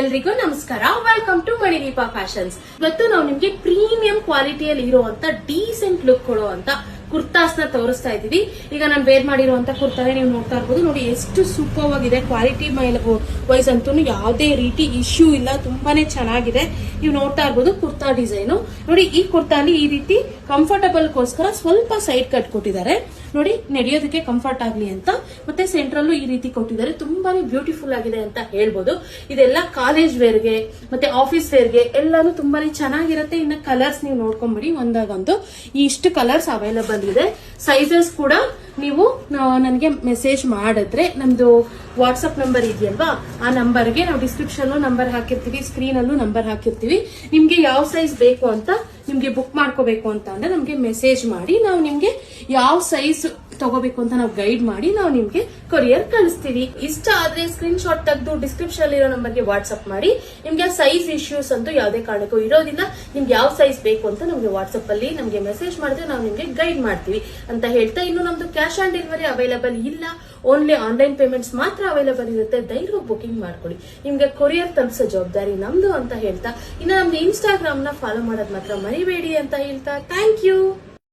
ಎಲ್ರಿಗೂ ನಮಸ್ಕಾರ. Welcome to Manideepa fashions ಇವತ್ತು ನಾವು ನಿಮ್ಗೆ ಪ್ರೀಮಿಯಂ ಕ್ವಾಲಿಟಿಯಲ್ಲಿ ಇರುವಂತ ಡೀಸೆಂಟ್ ಲುಕ್ ಕೊಡುವಂತ ಕುರ್ತಾಸ್ನ ತೋರಿಸ್ತಾ ಇದ್ದೀವಿ. ಈಗ ನಾನು ವೇರ್ ಮಾಡಿರುವಂತ ಕುರ್ತಾನೆ ನೀವು ನೋಡ್ತಾ ಇರ್ಬೋದು. ನೋಡಿ, ಎಷ್ಟು ಸೂಪರ್ ಆಗಿದೆ. ಕ್ವಾಲಿಟಿ ಮೇಲೆ ವೈಸ್ ಅಂತೂ ಯಾವುದೇ ರೀತಿ ಇಶ್ಯೂ ಇಲ್ಲ. ತುಂಬಾನೇ ಚೆನ್ನಾಗಿದೆ. ನೀವು ನೋಡ್ತಾ ಇರ್ಬೋದು ಕುರ್ತಾ ಡಿಸೈನು ನೋಡಿ, ಈ ಕುರ್ತಾಲಿ ಈ ರೀತಿ ಕಂಫರ್ಟಬಲ್ ಗೋಸ್ಕರ ಸ್ವಲ್ಪ ಸೈಡ್ ಕಟ್ ಕೊಟ್ಟಿದ್ದಾರೆ. ನೋಡಿ, ನಡೆಯೋದಕ್ಕೆ ಕಂಫರ್ಟ್ ಆಗ್ಲಿ ಅಂತ. ಮತ್ತೆ ಸೆಂಟ್ರಲ್ಲೂ ಈ ರೀತಿ ಕೊಟ್ಟಿದ್ದಾರೆ. ತುಂಬಾನೇ ಬ್ಯೂಟಿಫುಲ್ ಆಗಿದೆ ಅಂತ ಹೇಳ್ಬೋದು. ಇದೆಲ್ಲ ಕಾಲೇಜ್ ವೇರ್ಗೆ ಮತ್ತೆ ಆಫೀಸ್ ವೇರ್ಗೆ ಎಲ್ಲಾನು ತುಂಬಾನೇ ಚೆನ್ನಾಗಿರುತ್ತೆ. ಇನ್ನ ಕಲರ್ಸ್ ನೀವು ನೋಡ್ಕೊಂಬಿಡಿ, ಒಂದಾಗೊಂದು. ಈ ಇಷ್ಟು ಕಲರ್ಸ್ ಅವೈಲಬಲ್ ಇದೆ. ಸೈಜಸ್ ಕೂಡ ನೀವು ನನಗೆ ಮೆಸೇಜ್ ಮಾಡಿದ್ರೆ, ನಮ್ದು ವಾಟ್ಸಪ್ ನಂಬರ್ ಇದೆಯಲ್ವಾ? ಆ ನಂಬರ್ಗೆ ನಾವು ಡಿಸ್ಕ್ರಿಪ್ಷನ್ ನಂಬರ್ ಹಾಕಿರ್ತೀವಿ ಸ್ಕ್ರೀನ್ ಅಲ್ಲೂ ನಂಬರ್ ಹಾಕಿರ್ತೀವಿ. ನಿಮ್ಗೆ ಯಾವ ಸೈಜ್ ಬೇಕು ಅಂತ ನಿಮ್ಗೆ ಬುಕ್ ಮಾಡ್ಕೋಬೇಕು ಅಂತ ಅಂದ್ರೆ ನಮ್ಗೆ ಮೆಸೇಜ್ ಮಾಡಿ ನಾವು ನಿಮ್ಗೆ ಯಾವ ಸೈಜ್ ತಗೋಬೇಕು ಅಂತ ನಾವು ಗೈಡ್ ಮಾಡಿ ನಾವು ನಿಮ್ಗೆ ಕೊರಿಯರ್ ಕಳಿಸ್ತೀವಿ. ಇಷ್ಟ ಆದ್ರೆ ಸ್ಕ್ರೀನ್ ಶಾಟ್ ತೆಗೆದು ಡಿಸ್ಕ್ರಿಪ್ಷನ್ ಇರೋ ನಂಬರ್ಗೆ ವಾಟ್ಸ್ಆಪ್ ಮಾಡಿ. ನಿಮ್ಗೆ ಸೈಜ್ ಇಶ್ಯೂಸ್ ಅಂತೂ ಯಾವುದೇ ಕಾರಣಕ್ಕೂ ಇರೋದಿಲ್ಲ. ನಿಮ್ಗೆ ಯಾವ ಸೈಜ್ ಬೇಕು ಅಂತ ನಮ್ಗೆ ವಾಟ್ಸ್ಆಪ್ ಅಲ್ಲಿ ನಮ್ಗೆ ಮೆಸೇಜ್ ಮಾಡಿದ್ರೆ ನಾವು ನಿಮ್ಗೆ ಗೈಡ್ ಮಾಡ್ತೀವಿ. ಅಂತ ಹೇಳ್ತಾ ಇನ್ನು ನಮ್ದು ಕ್ಯಾಶ್ ಆನ್ ಡೆಲಿವರಿ ಅವೈಲಬಲ್ ಇಲ್ಲ. ಓನ್ಲಿ ಆನ್ಲೈನ್ ಪೇಮೆಂಟ್ಸ್ ಮಾತ್ರ ಅವೈಲಬಲ್ ಇರುತ್ತೆ. ಧೈರ್ಯವಾಗಿ ಬುಕಿಂಗ್ ಮಾಡ್ಕೊಳ್ಳಿ. ನಿಮ್ಗೆ ಕೊರಿಯರ್ ತಲುಪಿಸೋ ಜವಾಬ್ದಾರಿ ನಮ್ದು ಅಂತ ಹೇಳ್ತಾ. ಇನ್ನು ನಮ್ದು ಇನ್ಸ್ಟಾಗ್ರಾಮ್ನ ಫಾಲೋ ಮಾಡೋದ್ ಮಾತ್ರ ಮರಿಬೇಡಿ ಅಂತ ಹೇಳ್ತಾ. Thank you